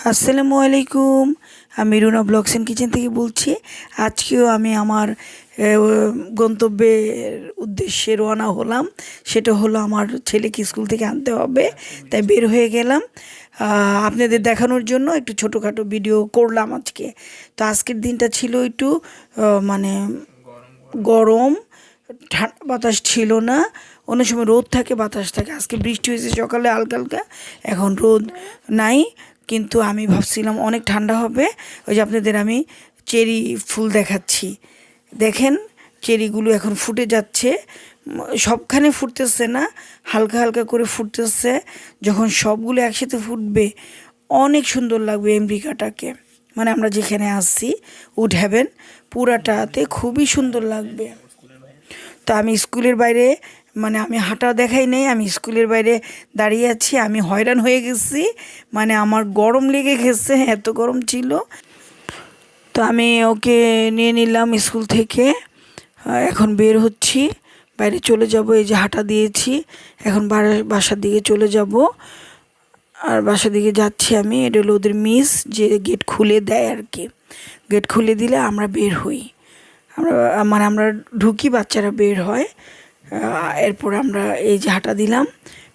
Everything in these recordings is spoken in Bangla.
আসসালামু আলাইকুম। আমি রুনা ব্লগস অ্যান্ড কিচেন থেকে বলছি, আজকেও আমি আমার গন্তব্যের উদ্দেশ্যে রওনা হলাম। সেটা হলো আমার ছেলেকে স্কুল থেকে আনতে হবে, তাই বের হয়ে গেলাম। আপনাদের দেখানোর জন্য একটু ছোটোখাটো ভিডিও করলাম আজকে। তো আজকের দিনটা ছিল একটু মানে গরম, ঠান্ডা বাতাস ছিল না অন্য সময় রোদ থাকে, বাতাস থাকে। আজকে বৃষ্টি হয়েছে সকালে হালকা হালকা, এখন রোদ নাই। কিন্তু আমি ভাবছিলাম অনেক ঠান্ডা হবে। ওই যে আপনাদের আমি চেরি ফুল দেখাচ্ছি। দেখেন, চেরিগুলো এখন ফুটে যাচ্ছে। সবখানে ফুটতেছে না, হালকা হালকা করে ফুটতেছে। যখন সবগুলো একসাথে ফুটবে, অনেক সুন্দর লাগবে এমরিকাটাকে মানে আমরা যেখানে আসছি উড হ্যাভেন, পুরাটাতে খুবই সুন্দর লাগবে। তো আমি স্কুলের বাইরে মানে আমি হাঁটা দেখাই নেই, আমি স্কুলের বাইরে দাঁড়িয়ে আছি, আমি হয়রান হয়ে গেছি। মানে আমার গরম লেগে গেছে, এত গরম ছিল। তো আমি ওকে নিয়ে নিলাম স্কুল থেকে। এখন বের হচ্ছি, বাইরে চলে যাব, এই যে হাঁটা দিয়েছি। এখন বাসার দিকে চলে যাব। আর বাসার দিকে যাচ্ছি আমি, এটা হলো ওদের মিস যে গেট খুলে দেয় আর কি। গেট খুলে দিলে আমরা বের হই। আমরা মানে আমরা ঢুকি, বাচ্চারা বের হয়। এরপর আমরা এই যে হাঁটা দিলাম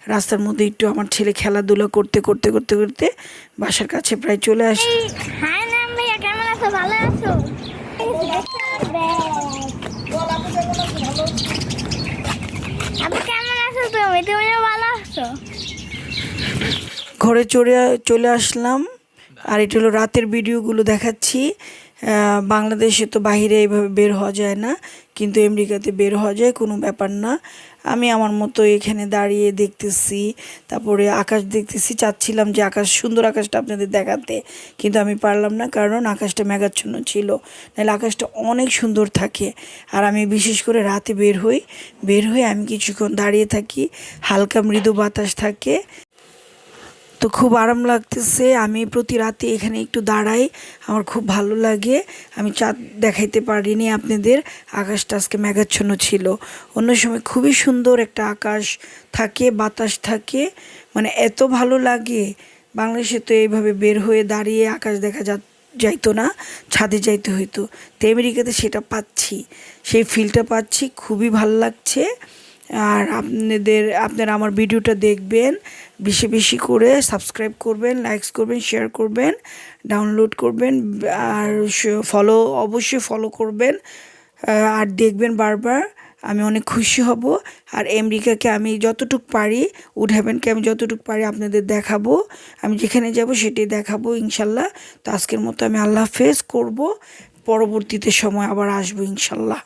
রাস্তার মধ্যে একটু আমার ছেলে খেলাধুলা করতে করতে করতে করতে বাসার কাছে প্রায় চলে আসি। ঘরে চড়ে চলে আসলাম। আর এটা হলো রাতের ভিডিওগুলো দেখাচ্ছি। বাংলাদেশে তো বাইরে এইভাবে বের হওয়া যায় না, কিন্তু আমেরিকাতে বের হওয়া যায় কোনো ব্যাপার না। আমি আমার মতো এখানে দাঁড়িয়ে দেখতেছি, তারপরে আকাশ দেখতেছি, চাচ্ছিলাম যে আকাশ, সুন্দর আকাশটা আপনাদের দেখাতে, কিন্তু আমি পারলাম না কারণ আকাশটা মেঘাচ্ছন্ন ছিল। নাহলে আকাশটা অনেক সুন্দর থাকে। আর আমি বিশেষ করে রাতে বের হই, বের হয়ে আমি কিছুক্ষণ দাঁড়িয়ে থাকি, হালকা মৃদু বাতাস থাকে। তো খুব আরাম লাগতেছে। আমি প্রতি রাতে এখানে একটু দাঁড়াই, আমার খুব ভালো লাগে। আমি চাঁদ দেখাইতে পারিনি আপনাদের, আকাশটা আজকে মেঘাচ্ছন্ন ছিল। অন্য সময় খুবই সুন্দর একটা আকাশ থাকে, বাতাস থাকে মানে এত ভালো লাগে। বাংলাদেশে তো এইভাবে বের হয়ে দাঁড়িয়ে আকাশ দেখা যা যাইতো না, ছাদে যাইতে হইতো। তো আমেরিকাতে সেটা পাচ্ছি। সেই ফিলটা পাচ্ছি, খুবই ভালো লাগছে। আর আপনাদের, আপনারা আমার ভিডিওটা দেখবেন, বেশি বেশি করে সাবস্ক্রাইব করবেন লাইকস করবেন শেয়ার করবেন ডাউনলোড করবেন, আর ফলো অবশ্যই ফলো করবেন আর দেখবেন বারবার, আমি অনেক খুশি হব, আর আমেরিকাকে আমি যতটুক পারি, উড হ্যাভেনকে আমি যতটুক পারি আপনাদের দেখাবো, আমি যেখানে যাব সেটাই দেখাবো ইনশাল্লাহ, তো আজকের মতো আমি আল্লাহ হাফেজ করব, পরবর্তীতে সময় আবার আসব ইনশাল্লাহ।